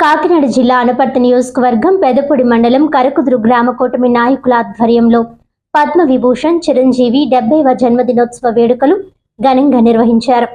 కాకినాడ జిల్లా అనపర్తి నియోజకవర్గం పెదపొడి మండలం కరకుదురు గ్రామ కూటమి నాయకుల ఆధ్వర్యంలో పద్మ విభూషణ్ చిరంజీవి డెబ్బైవ జన్మదినోత్సవ వేడుకలు ఘనంగా నిర్వహించారు.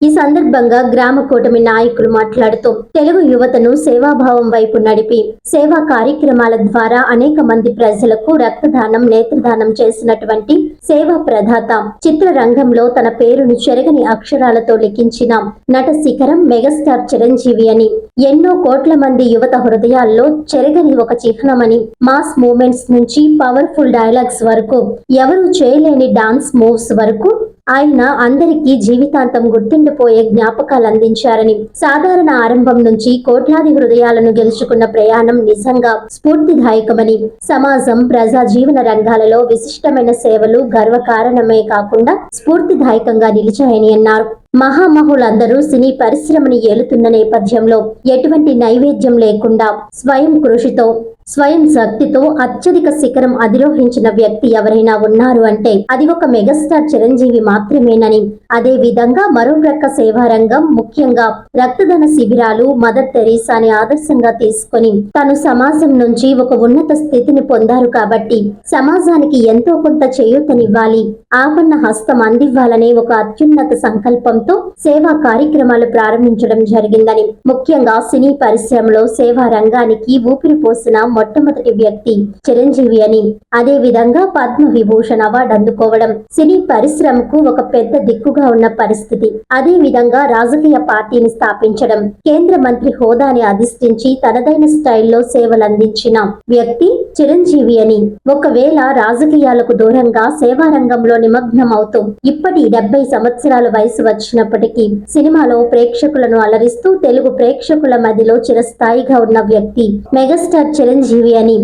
ఈ సందర్భంగా గ్రామ కూటమి నాయకులు మాట్లాడుతూ తెలుగు యువతను సేవాభావం వైపు నడిపి సేవా కార్యక్రమాల ద్వారా అనేక మంది ప్రజలకు రక్తదానం నేత్రదానం చేసినటువంటి సేవా ప్రదాత చిత్రరంగంలో తన పేరును చెరగని అక్షరాలతో లిఖించిన నట శిఖరం మెగాస్టార్ చిరంజీవి అని ఎన్నో కోట్ల మంది యువత హృదయాల్లో చెరగని ఒక చిహ్నమని మాస్ మూమెంట్స్ నుంచి పవర్ఫుల్ డైలాగ్స్ వరకు ఎవరు చేయలేని డాన్స్ మూవ్స్ వరకు ఆయన అందరికీ జీవితాంతం గుర్తుండిపోయే జ్ఞాపకాలు అందించారని సాధారణ ఆరంభం నుంచి కోట్లాది హృదయాలను గెలుచుకున్న ప్రయాణం నిజంగా స్ఫూర్తిదాయకమని సమాజం ప్రజా జీవన రంగాలలో విశిష్టమైన సేవలు గర్వకారణమే కాకుండా స్ఫూర్తిదాయకంగా నిలిచాయని అన్నారు. మహామహులందరూ సినీ పరిశ్రమని ఏలుతున్న నేపథ్యంలో ఎటువంటి నైవేద్యం లేకుండా స్వయం కృషితో స్వయం శక్తితో అత్యధిక శిఖరం అధిరోహించిన వ్యక్తి ఎవరైనా ఉన్నారు అంటే అది ఒక మెగాస్టార్ చిరంజీవి మాత్రమేనని. అదే విధంగా మరో ప్రక్క సేవారంగం ముఖ్యంగా రక్తదాన శిబిరాలు మదర్ తెరీసాని ఆదర్శంగా తీసుకొని తను సమాజం నుంచి ఒక ఉన్నత స్థితిని పొందారు కాబట్టి సమాజానికి ఎంతో కొంత చేయూతనివ్వాలి. ఆపన్న హస్తం అందివ్వాలనే ఒక అత్యున్నత సంకల్పం సంకల్పంతో సేవా కార్యక్రమాలు ప్రారంభించడం జరిగిందని. ముఖ్యంగా సినీ పరిశ్రమలో సేవా రంగానికి ఊపిరి పోసిన మొట్టమొదటి వ్యక్తి చిరంజీవి అని. అదే విధంగా పద్మ విభూషణ్ అవార్డు అందుకోవడం సినీ పరిశ్రమకు ఒక పెద్ద దిక్కుగా ఉన్న పరిస్థితి. అదే విధంగా రాజకీయ పార్టీని స్థాపించడం కేంద్ర మంత్రి హోదాని అధిష్ఠించి తనదైన స్టైల్లో సేవలందించిన వ్యక్తి చిరంజీవి అని. ఒకవేళ రాజకీయాలకు దూరంగా సేవారంగంలో నిమగ్నం అవుతూ ఇప్పటి డెబ్బై సంవత్సరాల వయసు వచ్చినప్పటికీ సినిమాలో ప్రేక్షకులను అలరిస్తూ తెలుగు ప్రేక్షకుల మధ్యలో చిరస్థాయిగా ఉన్న వ్యక్తి మెగాస్టార్ చిరంజీవి అని.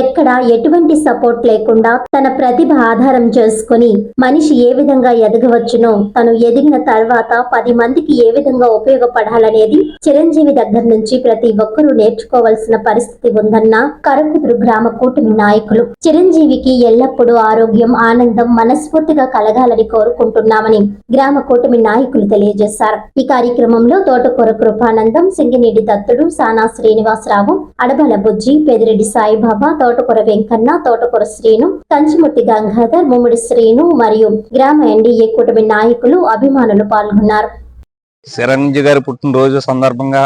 ఎక్కడ ఎటువంటి సపోర్ట్ లేకుండా తన ప్రతిభ ఆధారం చేసుకొని మనిషి ఏ విధంగా ఎదగవచ్చునో తను ఎదిగిన తర్వాత పది మందికి ఏ విధంగా ఉపయోగపడాలనేది చిరంజీవి దగ్గర నుంచి ప్రతి ఒక్కరూ నేర్చుకోవాల్సిన పరిస్థితి ఉందన్న కరకుదురు గ్రామ కూటమి నాయకులు. చిరంజీవికి ఎల్లప్పుడూ ఆరోగ్యం ఆనందం మనస్ఫూర్తిగా కలగాలని కోరుకుంటున్నామని గ్రామ కూటమి నాయకులు తెలియజేశారు. ఈ కార్యక్రమంలో తోటకూర కృపానందం సింగినేడి దత్తుడు సానా శ్రీనివాసరావు అడబల బుజ్జి పెదిరెడ్డి సాయిబాబా తోటకూర వెంకన్న తోటకూర శ్రీను కంచిముట్టి గంగాధర్ ముమ్మిడి శ్రీను మరియు గ్రామ ఎన్డీఏ కూటమి నాయకులు అభిమానులు పాల్గొన్నారు. సిరంజి గారి పుట్టినరోజు సందర్భంగా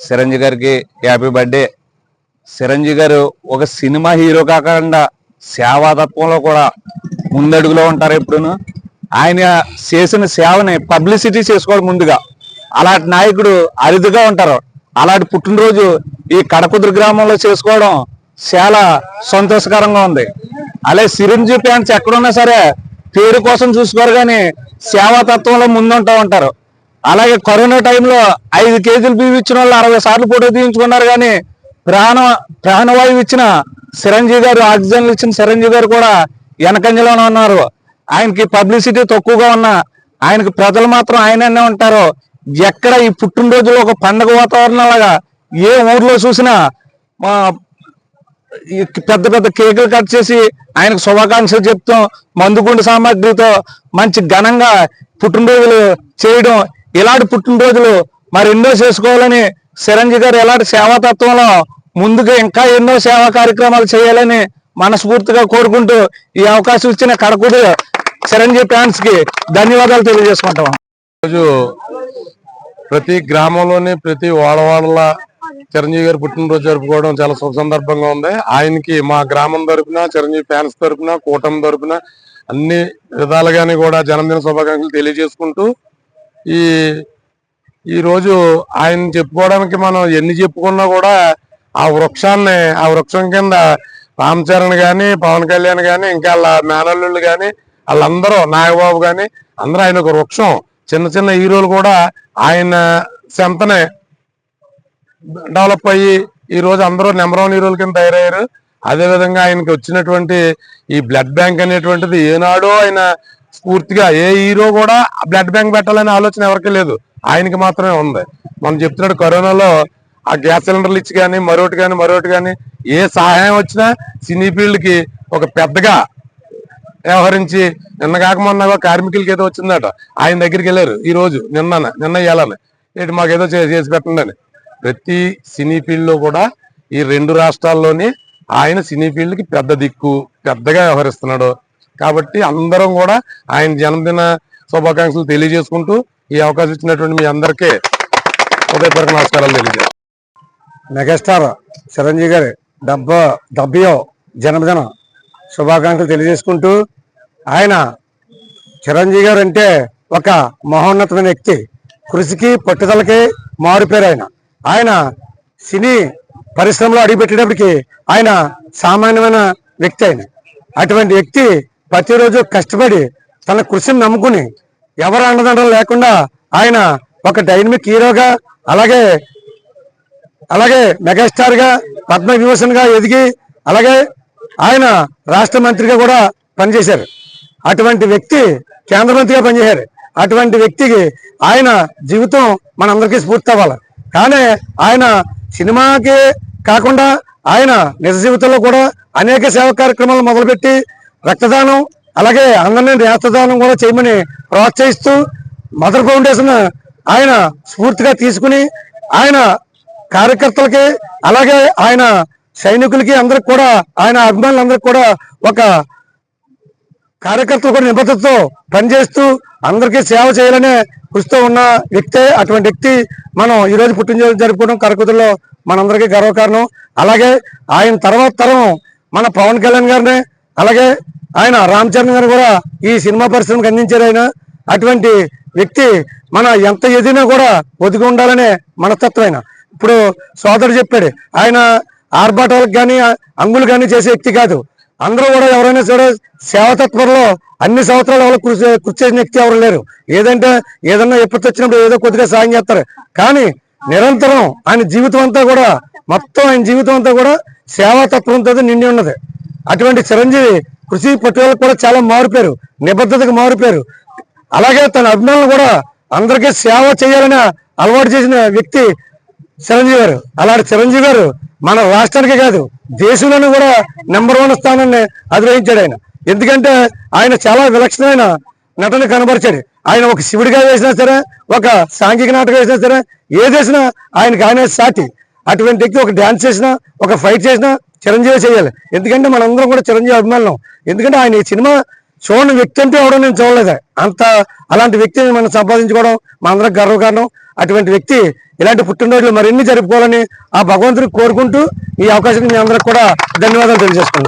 సిరంజి గారికి హ్యాపీ బర్త్డే సిరంజి గారు ఒక సినిమా హీరో కాకుండా సేవాతత్వంలో కూడా ముందడుగులో ఉంటారు ఎప్పుడును. ఆయన చేసిన సేవని పబ్లిసిటీ చేసుకోవాలి ముందుగా అలాంటి నాయకుడు అరుదుగా ఉంటారు. అలాంటి పుట్టినరోజు ఈ కడకుదురు గ్రామంలో చేసుకోవడం చాలా సంతోషకరంగా ఉంది. అలాగే సిరంజీ ఫ్యాన్స్ ఎక్కడున్నా సరే పేరు కోసం చూసుకోరు కానీ సేవాతత్వంలో ముందుంటా ఉంటారు. అలాగే కరోనా టైంలో ఐదు కేజీలు బియ్యం ఇచ్చిన వాళ్ళు అరవై సార్లు ఫోటో తీయించుకున్నారు కానీ ప్రాణ ప్రాణవాయువు ఇచ్చిన చిరంజీవి గారు ఆక్సిజన్లు ఇచ్చిన చిరంజీవి గారు కూడా వెనకంజలోనే ఉన్నారు. ఆయనకి పబ్లిసిటీ తక్కువగా ఉన్న ఆయనకి ప్రజలు మాత్రం ఆయననే ఉంటారు. ఎక్కడ ఈ పుట్టినరోజులో ఒక పండగ వాతావరణం లాగా ఏ ఊర్లో చూసినా పెద్ద పెద్ద కేకులు కట్ చేసి ఆయనకు శుభాకాంక్షలు చెప్తాం మందుగుండు సామాగ్రితో మంచి ఘనంగా పుట్టినరోజులు చేయడం. ఇలాంటి పుట్టినరోజులు మరి ఎన్నో చేసుకోవాలని చిరంజీవి గారు ఎలాంటి సేవాతత్వంలో ముందుగా ఇంకా ఎన్నో సేవా కార్యక్రమాలు చేయాలని మనస్ఫూర్తిగా కోరుకుంటూ ఈ అవకాశం ఇచ్చిన కడకుడు చిరంజీవి ఫ్యాన్స్కి ధన్యవాదాలు తెలియజేసుకుంటాం రోజు ప్రతి గ్రామంలోని ప్రతి వాడవాడలా చిరంజీవి గారు పుట్టినరోజు జరుపుకోవడం చాలా శుభ సందర్భంగా ఉంది. ఆయనకి మా గ్రామం తరపున చిరంజీవి ఫ్యాన్స్ తరపున కూటమి తరపున అన్ని విధాలుగానే కూడా జన్మదిన శుభాకాంక్షలు తెలియజేసుకుంటూ ఈ ఈ రోజు ఆయన చెప్పుకోవడానికి మనం ఎన్ని చెప్పుకున్నా కూడా ఆ వృక్షాన్ని ఆ వృక్షం కింద రామ్ చరణ్ కానీ పవన్ కళ్యాణ్ కానీ ఇంకా వాళ్ళ మేనల్లుళ్ళు కానీ వాళ్ళందరూ నాగబాబు కానీ అందరూ ఆయన ఒక వృక్షం. చిన్న చిన్న హీరోలు కూడా ఆయన సెంతనే డెవలప్ అయ్యి ఈ రోజు అందరూ నెంబర్ వన్ హీరోల కింద తయారయ్యారు. అదేవిధంగా ఆయనకి వచ్చినటువంటి ఈ బ్లడ్ బ్యాంక్ అనేటువంటిది ఏనాడో ఆయన స్ఫూర్తిగా ఏ హీరో కూడా బ్లడ్ బ్యాంక్ పెట్టాలనే ఆలోచన ఎవరికీ లేదు. ఆయనకి మాత్రమే ఉంది. మనం చెప్తున్నాడు కరోనాలో ఆ గ్యాస్ సిలిండర్లు ఇచ్చి కానీ మరొకటి కానీ మరొకటి కానీ ఏ సహాయం వచ్చినా సినీ ఫీల్డ్కి ఒక పెద్దగా వ్యవహరించి నిన్న కాక మొన్న కార్మికులకి ఏదో వచ్చిందట. ఆయన దగ్గరికి వెళ్ళారు. ఈ రోజు నిన్న నిన్న ఇవ్వాలని ఏంటి మాకు ఏదో చేసి పెట్టండి అని. ప్రతి సినీ ఫీల్డ్లో కూడా ఈ రెండు రాష్ట్రాల్లోనే ఆయన సినీ ఫీల్డ్కి పెద్ద దిక్కు పెద్దగా వ్యవహరిస్తున్నాడు. కాబట్టి అందరం కూడా ఆయన జన్మదిన శుభాకాంక్షలు తెలియజేసుకుంటూ ఈ అవకాశం ఇచ్చినటువంటి మీ అందరికీ హృదయపూర్వక నమస్కారాలు తెలియజేస్తాను. మెగాస్టార్ చిరంజీవి గారి డెబ్బ డెబ్బయో జన్మదిన శుభాకాంక్షలు తెలియజేసుకుంటూ ఆయన చిరంజీవి గారు అంటే ఒక మహోన్నతమైన వ్యక్తి. కృషికి పట్టుదలకి మారుపేరు ఆయన. ఆయన సినీ పరిశ్రమలో అడుగుపెట్టేటప్పటికి ఆయన సామాన్యమైన వ్యక్తి ఆయన. అటువంటి వ్యక్తి ప్రతిరోజు కష్టపడి తన కృషిని నమ్ముకుని ఎవరు అండదండలు లేకుండా ఆయన ఒక డైనమిక్ హీరోగా అలాగే అలాగే మెగాస్టార్గా పద్మ విభూషణ్గా ఎదిగి అలాగే ఆయన రాష్ట్ర మంత్రిగా కూడా పనిచేశారు. అటువంటి వ్యక్తి కేంద్ర మంత్రిగా పనిచేశారు. అటువంటి వ్యక్తికి ఆయన జీవితం మనందరికీ స్ఫూర్తి అవ్వాలి. కానీ ఆయన సినిమాకి కాకుండా ఆయన నిజ జీవితంలో కూడా అనేక సేవా కార్యక్రమాలు మొదలుపెట్టి రక్తదానం అలాగే అందరినీ రక్తదానం కూడా చేయమని ప్రోత్సహిస్తూ మదర్ ఫౌండేషన్ ఆయన స్ఫూర్తిగా తీసుకుని ఆయన కార్యకర్తలకి అలాగే ఆయన సైనికులకి అందరికి కూడా ఆయన అభిమానులందరికి కూడా ఒక కార్యకర్తలు కూడా నిబద్ధతతో పనిచేస్తూ అందరికీ సేవ చేయాలనే కృషితో ఉన్న వ్యక్తే అటువంటి వ్యక్తి మనం ఈరోజు పుట్టినరోజు జరుపుకోవడం కరకుతుల్లో మనందరికీ గర్వకారణం. అలాగే ఆయన తర్వాత తరం మన పవన్ కళ్యాణ్ గారిని అలాగే ఆయన రామ్ చరణ్ గారు కూడా ఈ సినిమా పరిశ్రమకు అందించారు ఆయన. అటువంటి వ్యక్తి మన ఎంత ఎదినా కూడా ఒదిగి ఉండాలనే మనస్తత్వం ఆయన. ఇప్పుడు సోదరుడు చెప్పాడు ఆయన ఆర్భాటాలకు కానీ అంగులు కానీ చేసే వ్యక్తి కాదు. అందరూ కూడా ఎవరైనా సరే సేవతత్వంలో అన్ని సంవత్సరాలు ఎవరు కృషి కృషి చేసిన వ్యక్తి ఎవరు లేరు. ఏదంటే ఏదన్నా ఎప్పుడు వచ్చినప్పుడు ఏదో కొద్దిగా సాయం చేస్తారు. కానీ నిరంతరం ఆయన జీవితం అంతా కూడా మొత్తం ఆయన జీవితం అంతా కూడా సేవాతత్వంతో నిండి ఉన్నది. అటువంటి చిరంజీవి కృషి పట్టుదలకు కూడా చాలా మారిపోయారు నిబద్ధతకు మారిపోయారు అలాగే తన అభిమానులు కూడా అందరికీ సేవ చేయాలని అలవాటు చేసిన వ్యక్తి చిరంజీవి గారు. అలాంటి చిరంజీవి గారు మన రాష్ట్రానికి కాదు. దేశంలోనూ కూడా నెంబర్ వన్ స్థానాన్ని అధిరోహించాడు ఆయన. ఎందుకంటే ఆయన చాలా విలక్షణమైన నటన కనబరిచాడు. ఆయన ఒక శివుడిగా వేసినా సరే ఒక సాంఘిక నాటకం వేసినా సరే ఏదేసినా ఆయనకి ఆయనే సాటి. అటువంటి వ్యక్తి ఒక డాన్స్ చేసినా ఒక ఫైట్ చేసినా చిరంజీవి చేయాలి. ఎందుకంటే మనందరం కూడా చిరంజీవి అభిమానులం. ఎందుకంటే ఆయన ఈ సినిమా చూడని వ్యక్తి అంటే ఎవడో నేను చూడలేదు. అంత అలాంటి వ్యక్తిని మనం సంపాదించుకోవడం మనందరం గర్వకారణం అటువంటి వ్యక్తి ఇలాంటి పుట్టినరోజులు మరిన్ని జరుపుకోవాలని ఆ భగవంతుని కోరుకుంటూ ఈ అవకాశం మీ అందరికి కూడా ధన్యవాదాలు తెలియజేస్తున్నాను.